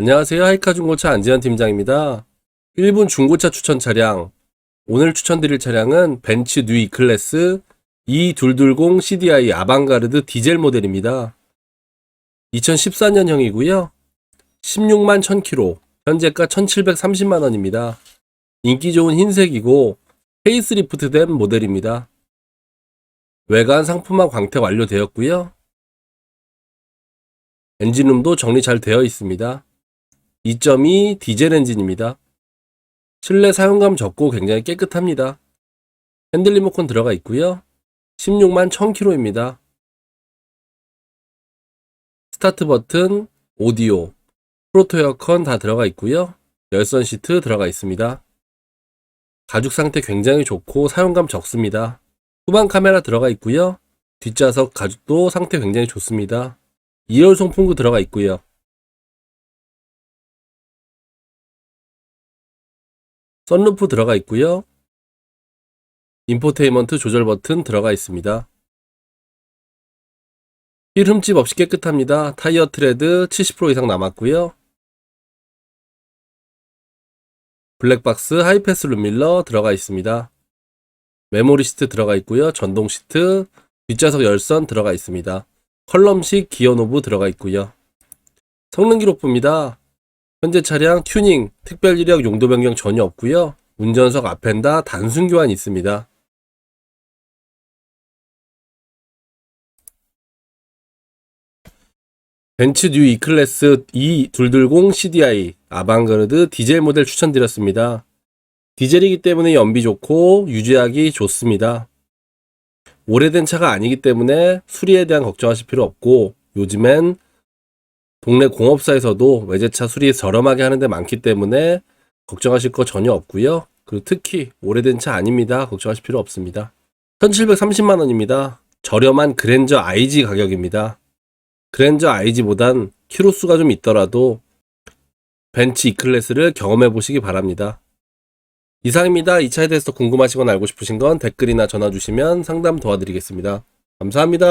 안녕하세요. 하이카 중고차 안지현 팀장입니다. 1분 중고차 추천 차량. 오늘 추천드릴 차량은 벤츠 뉴 E클래스 E220 CDI 아방가르드 디젤 모델입니다. 2014년형이고요. 16만 1000km, 현재가 1730만 원입니다. 인기 좋은 흰색이고 페이스리프트 된 모델입니다. 외관 상품화 광택 완료되었고요. 엔진룸도 정리 잘 되어 있습니다. 2.2 디젤 엔진입니다. 실내 사용감 적고 굉장히 깨끗합니다. 핸들 리모컨 들어가 있고요. 16만 1000km입니다. 스타트 버튼, 오디오, 프로토 에어컨 다 들어가 있고요. 열선 시트 들어가 있습니다. 가죽 상태 굉장히 좋고 사용감 적습니다. 후방 카메라 들어가 있고요. 뒷좌석 가죽도 상태 굉장히 좋습니다. 2열 송풍구 들어가 있고요. 썬루프 들어가 있고요. 인포테인먼트 조절 버튼 들어가 있습니다. 휠 흠집 없이 깨끗합니다. 타이어 트레드 70% 이상 남았고요. 블랙박스 하이패스 룸밀러 들어가 있습니다. 메모리 시트 들어가 있고요. 전동 시트, 뒷좌석 열선 들어가 있습니다. 컬럼식 기어 노브 들어가 있고요. 성능 기록부입니다. 현재 차량 튜닝, 특별 이력 용도 변경 전혀 없고요. 운전석 앞엔다 단순 교환 있습니다. 벤츠 뉴 E클래스 E220 CDI 아방가르드 디젤 모델 추천드렸습니다. 디젤이기 때문에 연비 좋고 유지하기 좋습니다. 오래된 차가 아니기 때문에 수리에 대한 걱정하실 필요 없고 요즘엔 동네 공업사에서도 외제차 수리 저렴하게 하는 데 많기 때문에 걱정하실 거 전혀 없고요. 그리고 특히 오래된 차 아닙니다. 걱정하실 필요 없습니다. 1730만 원입니다. 저렴한 그랜저 IG 가격입니다. 그랜저 IG보단 키로수가 좀 있더라도 벤츠 E클래스를 경험해 보시기 바랍니다. 이상입니다. 이 차에 대해서 궁금하시거나 알고 싶으신 건 댓글이나 전화 주시면 상담 도와드리겠습니다. 감사합니다.